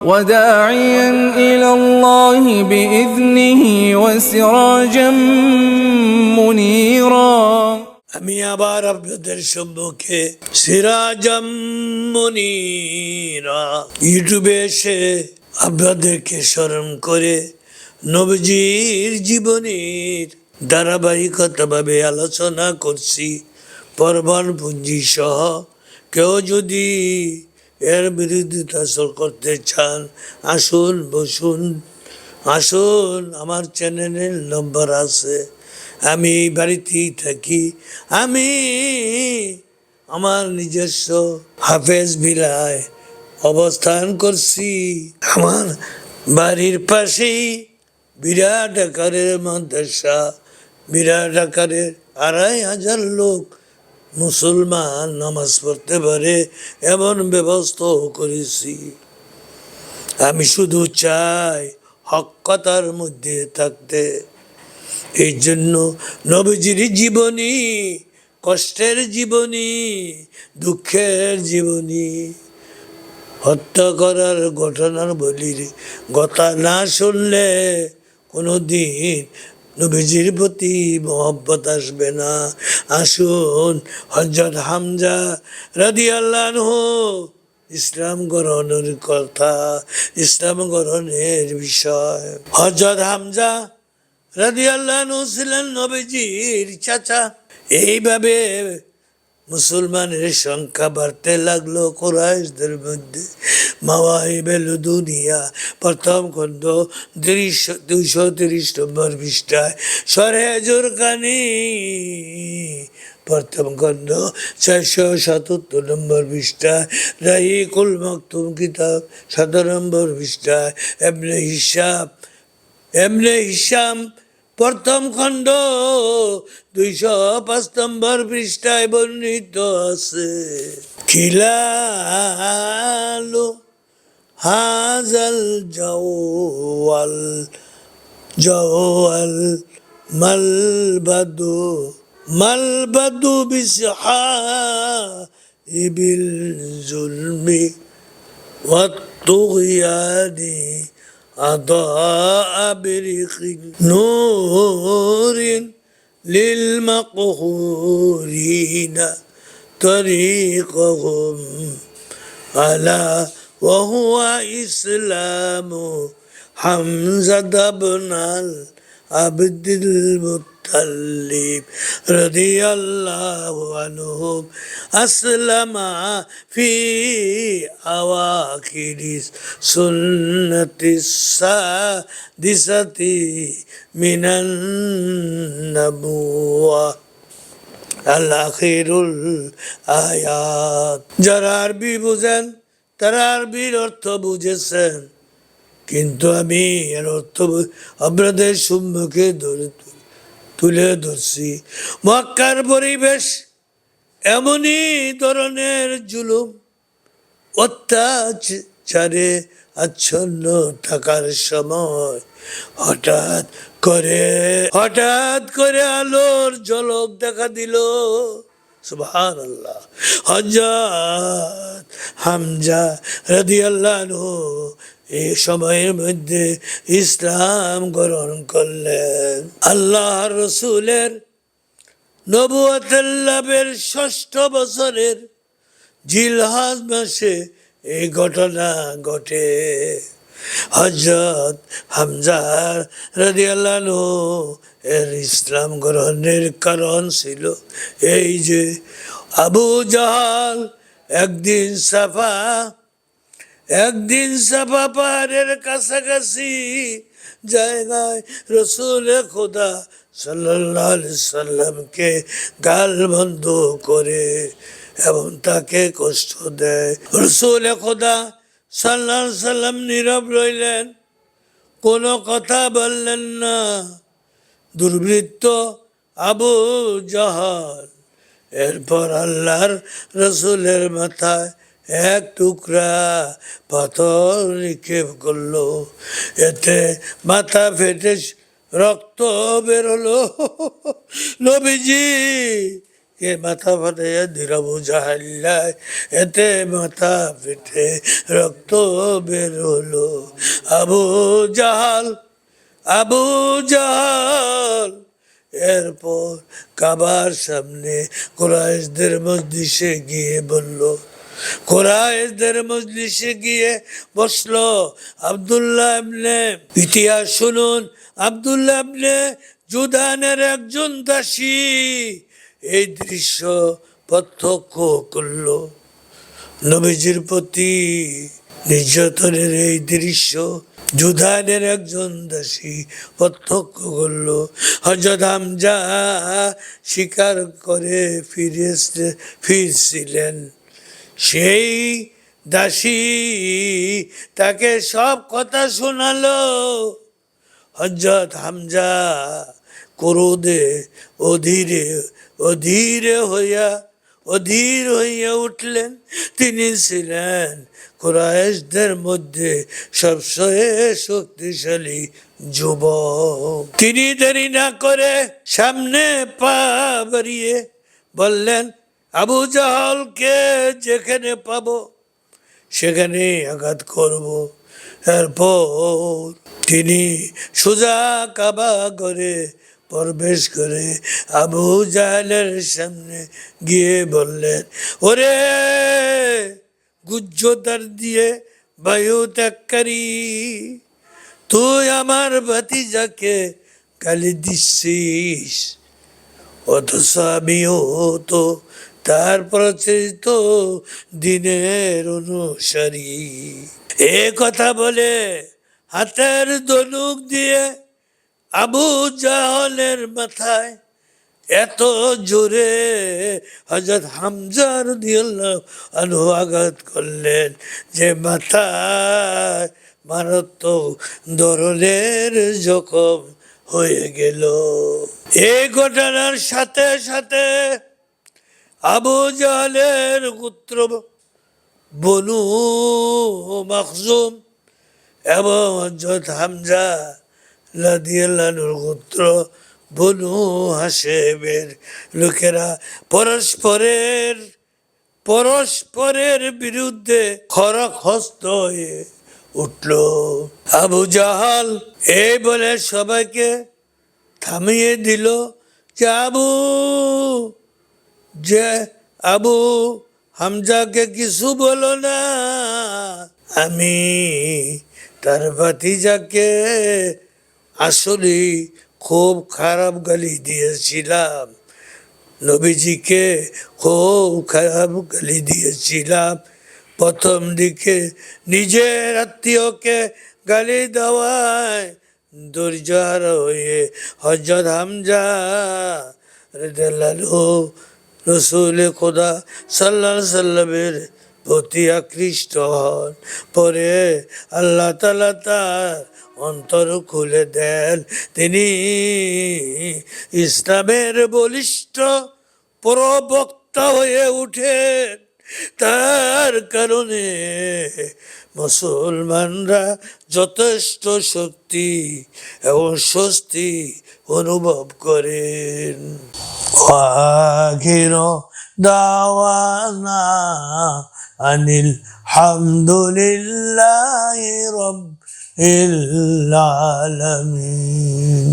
وداعيا إلى الله بإذنه وسراجا منيرا আমি আবার আপনাদের সম্মুখে সিরাজাম মনিরা ইউটিউবে এসে আপনাদেরকে স্মরণ করে নবজির জীবনের ধারাবাহিকতাভাবে আলোচনা করছি পরবান পুঞ্জি সহ কেউ যদি এর বিরোধিতা করতে চান। আসুন, বসুন। আসুন, আমার চ্যানেলের নম্বর আছে। আমি বাড়িতেই থাকি। আমি আমার নিজস্ব হাফেজ বিলায় অবস্থান করছি। আমার বাড়ির পাশেই বিরাট আকারের মাদ্রাসা। বিরাট আকারের আড়াই হাজার লোক মুসলমান নামাজ পড়তে পারে, এমন ব্যবস্থাও করেছি। আমি শুধু চাই হকতার মধ্যে থাকতে। এই জন্য নবীজির জীবনী, কষ্টের জীবনী, দুঃখের জীবনী, হত্যা করার ঘটনার বলির কথা না শুনলে কোনো দিন নবীজির প্রতি মহব্বত আসবে না। আসুন হজরত হামজা রাদি আল্লাহ ইসলাম গ্রহণের কথা, ইসলাম গ্রহণের বিষয়। হজরত হামজা রাদি আল্লাহ ছিলেন নবীজির চাচা। এইভাবে মুসলমানের সংখ্যা বাড়তে লাগল কোরআশদের মধ্যে। মাওয়াহিবেল দুনিয়া। প্রথম খণ্ড তিরিশ দুইশো তিরিশ নম্বর পৃষ্ঠায়, সরে জোরকানি প্রথম খণ্ড, চারশো সাতাত্তর নম্বর পৃষ্ঠায় রাহি কুল মকতুম কিতাব সাত নম্বর পৃষ্ঠায়, এমনি হিসাব, এমনি হিসাম। প্রথম খণ্ড, দুইশো পাঁচ নম্বর পৃষ্ঠায় বর্ণিত আছে। খিলালো هذا الجو والجو الملبد ملبد بسحاب الظلم والطغيان أضاء برق نور للمقهورين طريقهم على وهو إسلام حمزة بن عبد المطلب رضي الله عنهم أسلم في أواخر سنة السادسة من النبوة আল্লাখিরুল আয়াত যারা আরবি বুঝেন তারা আরবির অর্থ বুঝেছেন। কিন্তু আমি এর অর্থ আপনাদের সম্মুখে ধরে তুলে ধরছি। মক্কার পরিবেশ এমনই ধরনের জুলুম, অত্যাচারে আচ্ছন্ন থাকার সময়। হঠাৎ করে হঠাৎ করে আলোর ঝলক দেখা দিল। সুবহান আল্লাহ হজরত হামজা রাদি আল্লাহ এই সময়ের মধ্যে ইসলাম গ্রহণ করলেন। আল্লাহ রসুলের নবুয়তের ষষ্ঠ বছরের জিলহাজ মাসে এই ঘটনা ঘটে। হজরত হামজার রাদিয়াল্লাহু এর ইসলাম গ্রহণের কারণ ছিল এই যে আবু জাহাল একদিন সাফা একদিন সাফা পাহাড়ের কাছাকাছি জায়গায় রসুল খোদা সাল্লাহ সাল্লামকে গাল বন্ধ করে এবং তাকে কষ্ট দেয়। রসুল খোদা সাল্লাহ সাল্লাম নীরব রইলেন। কোনো কথা বললেন না। দুর্বৃত্ত আবু জাহাল। এরপর আল্লাহর রসুলের মাথায় এক টুকরা পাথর নিক্ষেপ করল। এতে মাথা ফেটে রক্ত বেরোলো। নবীজি কে মাথা দিল আবু জাহাল্লায় এতে মাথা ফেটে রক্ত বেরোলো আবু জাহাল আবু জাহাল এরপর কাবার সামনে কোরআশদের মসজিষে গিয়ে বলল কোরআশদের মজলিসে গিয়ে বসল আব্দুল্লাহ ইবনে, ইতিহাস শুনুন, আব্দুল্লাহ ইবনে জুদানের একজন দাসী। এই দৃশ্য প্রত্যক্ষ করল। নবীজির প্রতি নির্যাতনের এই দৃশ্য জুধানের একজন দাসী প্রত্যক্ষ করল। হজরত হামজা স্বীকার করে ফিরে ফিরছিলেন। সেই দাসী তাকে সব কথা শোনালো। হজরত হামজা ক্রোধে অধীরে অধীরে হইয়া, অধীর হইয়া উঠলেন। তিনি ছিলেন কোরআশদের মধ্যে সবচেয়ে শক্তিশালী যুবক। তিনি দেরি না করে সামনে পা বাড়িয়ে বললেন, আবু জাহলকে যেখানে পাব, সেখানে আঘাত করব। এরপর তিনি সোজা কাবা করে প্রবেশ করে আবু জাহেলের সামনে গিয়ে বললেন, ওরে গুজ্জতার দিয়ে বায়ু ত্যাগকারী তুই আমার ভাতিজাকে গালি দিচ্ছিস। অথচ আমিও তো তার প্রচলিত দিনের অনুসারী। এ কথা বলে হাতের দনুক দিয়ে আবু জাহলের মাথায় এত জোরে হজরত হামজার দিয়াল্লাহ আনহু আঘাত করলেন যে মাথায় মারাত্মক ধরনের জখম হয়ে গেল। এই ঘটনার সাথে সাথে আবু জাহলের পুত্র বনু মখজুম এবং হজরত হামজা লাদিয়াল্লাহুর গোত্র বনু হাসেবের লোকেরা পরস্পরের পরস্পরের বিরুদ্ধে খরক হস্ত হয়ে উঠল। আবু জাহাল এই বলে সবাইকে থামিয়ে দিল যে, আবু যে আবু হামজাকে কিছু বলো না। আমি তার ভাতিজাকে আসলে খুব খারাপ গালি দিয়েছিলাম। নবীজিকে খুব খারাপ গালি দিয়েছিলাম। প্রথম দিকে নিজের আত্মীয়কে গালি দেওয়ায় দুর্জার হয়ে হজরত হামজা রসুল খোদা সাল্লাহ সাল্লামের প্রতি আকৃষ্ট হন। পরে আল্লাহ তালা তার অন্তর খুলে দেন। তিনি ইসলামের বলিষ্ঠ প্রবক্তা হয়ে উঠেন। তার কারণে মুসলমানরা যথেষ্ট শক্তি এবং স্বস্তি অনুভব করেন। আখির দাওয়ানা আনিল হামদুলিল্লাহ রব العالمين